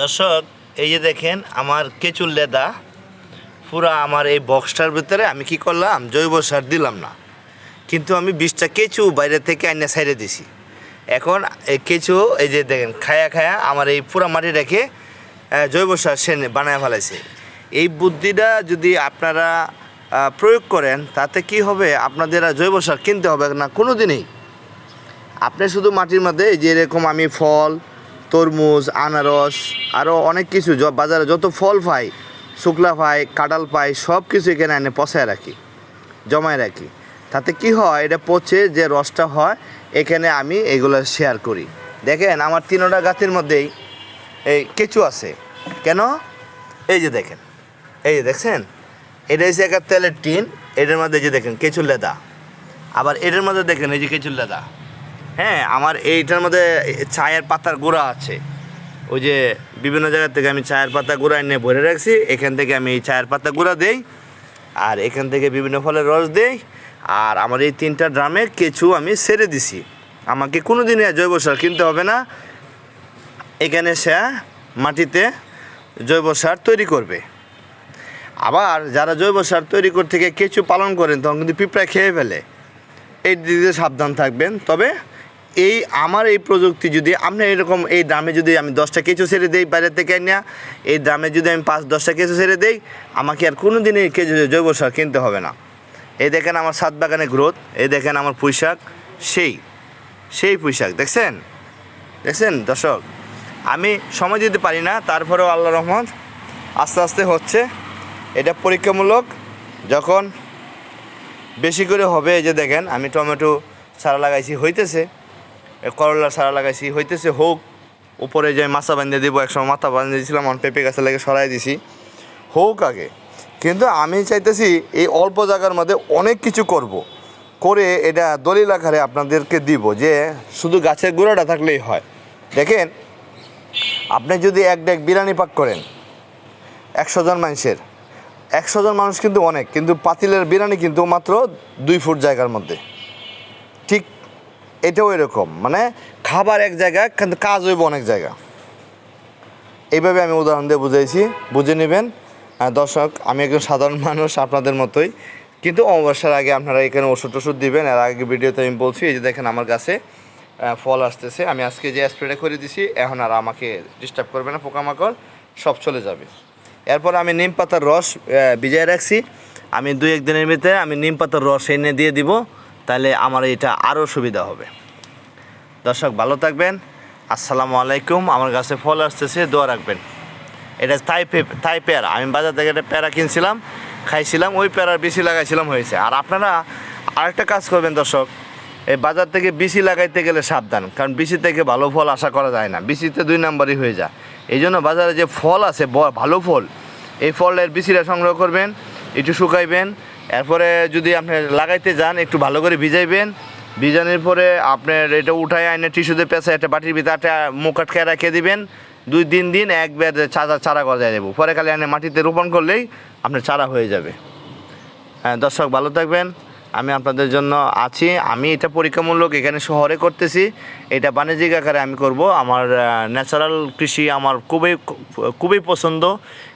দর্শক, এই যে দেখেন আমার কেচুর লেদা, পুরা আমার এই বক্সটার ভিতরে আমি কি করলাম? জৈব সার দিলাম না। কিন্তু আমি বিষটা কেঁচু বাইরে থেকে আইনা সাইডে দিছি। এখন এই কেঁচু, এই যে দেখেন, খায়া খায়া আমার এই পুরা মাটি রেখে জৈব সার সে বানায় ফেলাইছে। এই বুদ্ধিটা যদি আপনারা প্রয়োগ করেন, তাতে কি হবে? আপনাদের জৈব সার কিনতে হবে না কোনো দিনই আপনি শুধু মাটির মধ্যে এই যে এরকম আমি ফল তরমুজ, আনারস আরও অনেক কিছু বাজারে যত ফল পাই, শুকলা পাই, কাঁঠাল পাই সব কিছু এখানে এনে পচায় রাখি, জমায় রাখি। তাতে কি হয়, এটা পচে যে রসটা হয়, এখানে আমি এগুলো শেয়ার করি। দেখেন, আমার তিনোটা গাছের মধ্যেই এই কেঁচু আছে। কেন? এই যে দেখেন, এই যে দেখছেন? এটা হচ্ছে একটা তেলের টিন, এটার মধ্যে যে দেখেন, কেঁচুর লেদা। আবার এটার মধ্যে দেখেন, এই যে কেঁচুর লেদা। হ্যাঁ আমার এইটার মধ্যে চায়ের পাতার গুঁড়া আছে। ওই যে বিভিন্ন জায়গা থেকে আমি চায়ের পাতা গুঁড়া এনে ভরে রাখছি, এখান থেকে আমি এই চায়ের পাতা গুঁড়া দেই, আর এখান থেকে বিভিন্ন ফলের রস দেই, আর আমার এই তিনটা ড্রামে কেঁচু আমি সেরে দিছি। আমাকে কোনো দিনে জৈব সার কিনতে হবে না। এখানে সে মাটিতে জৈব সার তৈরি করবে। আবার যারা জৈব সার তৈরি করতে গিয়ে কেঁচু পালন করেন, তখন কিন্তু পিঁপড়া খেয়ে ফেলে। এই দিক সাবধান থাকবেন। তবে এই আমার এই প্রযুক্তি যদি আপনি এরকম এই দামে যদি আমি দশটা কেঁচু ছেড়ে দিই বাইরে থেকে না এই দামে যদি আমি পাঁচ, দশটা কেঁচু ছেড়ে দিই, আমাকে আর কোনো দিনই কেঁচু জৈব সার কিনতে হবে না। এই দেখেন আমার সাত বাগানে গ্রোথ, এই দেখেন আমার পুঁইশাক, সেই সেই পুঁইশাক, দেখছেন? দেখছেন, দর্শক? আমি সময় দিতে পারি না, তারপরেও আল্লাহ রহমত, আস্তে আস্তে হচ্ছে। এটা পরীক্ষামূলক, যখন বেশি করে হবে, এই যে দেখেন, আমি টমেটো সারা লাগাইছি, হইতেছে। করলার সারা লাগাইছি। হইতেছে হোক, উপরে যে মাথা বাঁধিয়ে দিব, একসময় মাথা বাঁধিয়ে দিয়েছিলাম আমার পেঁপে গাছে লেগে সরাই দিছি। হোক আগে। কিন্তু আমি চাইতেছি এই অল্প জায়গার মধ্যে অনেক কিছু করব। করে এটা দলিল আকারে আপনাদেরকে দিব যে শুধু গাছের গোড়াটা থাকলেই হয়। দেখেন, আপনি যদি এক ডেক বিরিয়ানি পাক করেন, একশো জন মানুষের, একশো জন মানুষ কিন্তু অনেক, কিন্তু পাতিলের বিরিয়ানি কিন্তু মাত্র দুই ফুট জায়গার মধ্যে। এটাও এরকম। মানে খাবার এক জায়গা, কিন্তু কাজ হইব অনেক জায়গা। এইভাবে আমি উদাহরণ দিয়ে বুঝাইছি। বুঝে নেবেন। দর্শক, আমি একজন সাধারণ মানুষ, আপনাদের মতোই। কিন্তু অমাবস্যার আগে আপনারা এখানে ওষুধ টষুধ দিবেন। আর আগে ভিডিওতে আমি বলছি, এই যে দেখেন আমার কাছে ফল আসতেছে। আমি আজকে যে স্প্রেটা করে দিছি, এখন আর আমাকে ডিস্টার্ব করবে না পোকামাকড়, সব চলে যাবে। এরপর আমি নিম পাতার রস ভিজায় রাখছি। আমি দুই এক দিনের ভিতরে আমি নিম পাতার রস এনে দিয়ে দিব। তাহলে আমার এটা আরও সুবিধা হবে। দর্শক, ভালো থাকবেন। আসসালামু আলাইকুম। আমার কাছে ফল আসতেছে, দোয়া রাখবেন। এটা থাই থাই পেয়ারা। আমি বাজার থেকে একটা প্যারা কিনছিলাম, খাইছিলাম, ওই পেয়ারার বিসি লাগাইছিলাম হয়েছে। আর আপনারা আরেকটা কাজ করবেন, দর্শক, এই বাজার থেকে বিসি লাগাইতে গেলে সাবধান, কারণ বিসি থেকে ভালো ফল আশা করা যায় না। বিসিতে দুই নাম্বারই হয়ে যায়। এই জন্য বাজারে যে ফল আছে ভালো ফল, এই ফলের বিসিটা সংগ্রহ করবেন, একটু শুকাইবেন এরপরে যদি আপনি লাগাইতে যান, একটু ভালো করে ভিজাইবেন। ভিজানোর পরে আপনার এটা উঠায় আইনে টিস্যুতে পেঁচে একটা বাটির ভিতরে একটা মুখ আটকে রেখে দিবেন। দুই তিন দিন একবার চারা চারা গজায় দেবো পরে খালি আনে মাটিতে রোপণ করলেই আপনার চারা হয়ে যাবে। হ্যাঁ দর্শক ভালো থাকবেন। আমি আপনাদের জন্য আছি। আমি এটা পরীক্ষামূলক এখানে শহরে করতেছি। এটা বাণিজ্যিক আকারে আমি করব। আমার ন্যাচারাল কৃষি আমার খুবই খুবই পছন্দ।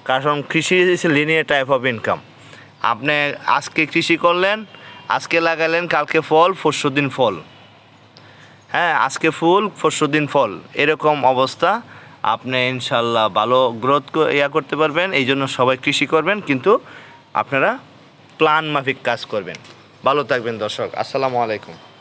কারণ কৃষি is linear type of income আপনি আজকে কৃষি করলেন, আজকে লাগালেন, কালকে ফল, পরশু দিন ফল। হ্যাঁ আজকে ফুল, পরশু দিন ফল। এরকম অবস্থা। আপনি ইনশাল্লাহ ভালো গ্রোথ ইয়া করতে পারবেন, এই জন্য সবাই কৃষি করবেন, কিন্তু আপনারা প্ল্যান মাফিক কাজ করবেন। ভালো থাকবেন দর্শক। আসসালামু আলাইকুম।